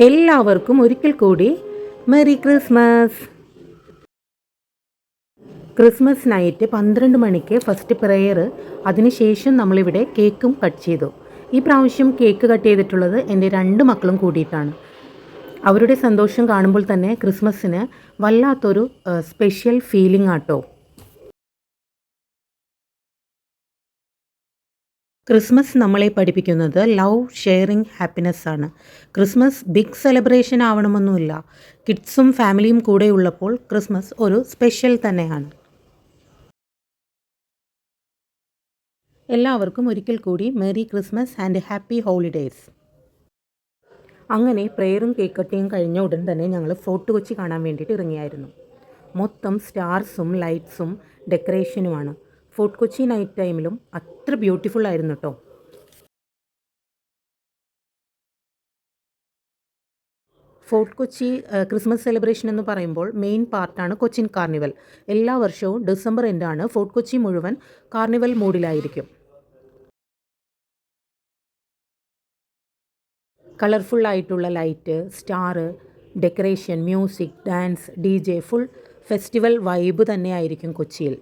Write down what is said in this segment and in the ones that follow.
എല്ലാവർക്കും ഒരിക്കൽ കൂടി മെറി ക്രിസ്മസ് ക്രിസ്മസ് നൈറ്റ് പന്ത്രണ്ട് മണിക്ക് ഫസ്റ്റ് പ്രെയർ അതിനുശേഷം നമ്മളിവിടെ കേക്കും കട്ട് ചെയ്തു. ഈ പ്രാവശ്യം കേക്ക് കട്ട് ചെയ്തിട്ടുള്ളത് എന്റെ രണ്ട് മക്കളും കൂടിയിട്ടാണ്. അവരുടെ സന്തോഷം കാണുമ്പോൾ തന്നെ ക്രിസ്മസിന് വല്ലാത്തൊരു സ്പെഷ്യൽ ഫീലിംഗ് ആട്ടോ ക്രിസ്മസ് നമ്മളെ പഠിപ്പിക്കുന്നത് ലവ് ഷെയറിങ് ഹാപ്പിനെസ് ആണ്. ക്രിസ്മസ് ബിഗ് സെലിബ്രേഷൻ ആവണമെന്നുമില്ല കിഡ്സും ഫാമിലിയും കൂടെ ഉള്ളപ്പോൾ ക്രിസ്മസ് ഒരു സ്പെഷ്യൽ തന്നെയാണ്. എല്ലാവർക്കും ഒരിക്കൽ കൂടി merry Christmas and happy holidays. അങ്ങനെ പ്രെയറും കേക്ക് കട്ടിയും കഴിഞ്ഞ ഉടൻ തന്നെ ഞങ്ങൾ ഫോർട്ട് കൊച്ചി കാണാൻ വേണ്ടിയിട്ട് ഇറങ്ങിയായിരുന്നു. മൊത്തം സ്റ്റാർസും ലൈറ്റ്സും ഡെക്കറേഷനുമാണ്. ഫോർട്ട് കൊച്ചി നൈറ്റ് ടൈമിലും അത്ര ബ്യൂട്ടിഫുൾ ആയിരുന്നു കേട്ടോ ഫോർട്ട് കൊച്ചി ക്രിസ്മസ് സെലിബ്രേഷൻ എന്ന് പറയുമ്പോൾ മെയിൻ പാർട്ടാണ് കൊച്ചിൻ കാർണിവൽ എല്ലാ വർഷവും ഡിസംബർ എൻഡാണ് ഫോർട്ട് കൊച്ചി മുഴുവൻ കാർണിവൽ മൂഡിലായിരിക്കും കളർഫുൾ ആയിട്ടുള്ള light star decoration music dance D J full festival vibe തന്നെയായിരിക്കും കൊച്ചിയിൽ.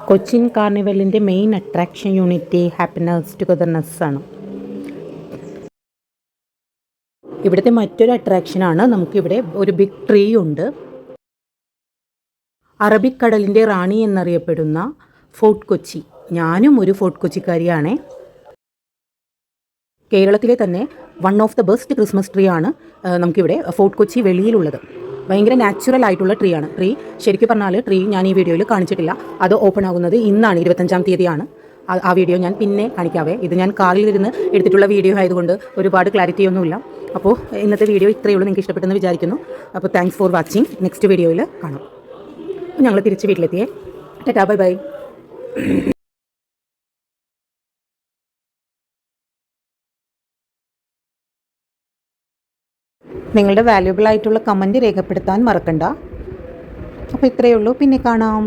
Cochin കാർണിവലിന്റെ main attraction unity happiness togetherness ആണ്. ഇവിടുത്തെ മറ്റൊരു അട്രാക്ഷനാണ് നമുക്കിവിടെ ഒരു ബിഗ് ട്രീ ഉണ്ട്. അറബിക് കടലിന്റെ റാണി എന്നറിയപ്പെടുന്ന ഫോർട്ട് കൊച്ചി. ഞാനും ഒരു ഫോർട്ട് കൊച്ചിക്കാരിയാണേ. കേരളത്തിലെ തന്നെ one of the best Christmas tree ആണ് നമുക്കിവിടെ ഫോർട്ട് കൊച്ചി വെളിയിലുള്ളത്. ഭയങ്കര നാച്ചുറൽ ആയിട്ടുള്ള ട്രീ ആണ്. ട്രീ ശരിക്കും പറഞ്ഞാൽ ട്രീ ഞാൻ ഈ വീഡിയോയിൽ കാണിച്ചിട്ടില്ല. അത് ഓപ്പൺ ആകുന്നത് ഇന്നാണ് ഇരുപത്തഞ്ചാം തീയതിയാണ്. ആ- വീഡിയോ ഞാൻ പിന്നെ കാണിക്കാവേ. ഇത് ഞാൻ കാറിൽ കാറിലിരുന്ന് എടുത്തിട്ടുള്ള വീഡിയോ ആയതുകൊണ്ട് ഒരുപാട് ക്ലാരിറ്റി ഒന്നുമില്ല. അപ്പോൾ ഇന്നത്തെ വീഡിയോ ഇത്രയേ ഉള്ളൂ. നിങ്ങൾക്ക് ഇഷ്ടപ്പെട്ടെന്ന് വിചാരിക്കുന്നു. അപ്പോൾ താങ്ക്സ് ഫോർ വാച്ചിങ് നെക്സ്റ്റ് വീഡിയോയിൽ കാണാം. ഞങ്ങൾ തിരിച്ച് വീട്ടിലെത്തിയേ. ടാറ്റാ ബൈ ബൈ നിങ്ങളുടെ വാല്യുബിൾ ആയിട്ടുള്ള കമന്റ് രേഖപ്പെടുത്താൻ മറക്കണ്ട. അപ്പോൾ ഇത്രയേ ഉള്ളൂ. പിന്നെ കാണാം.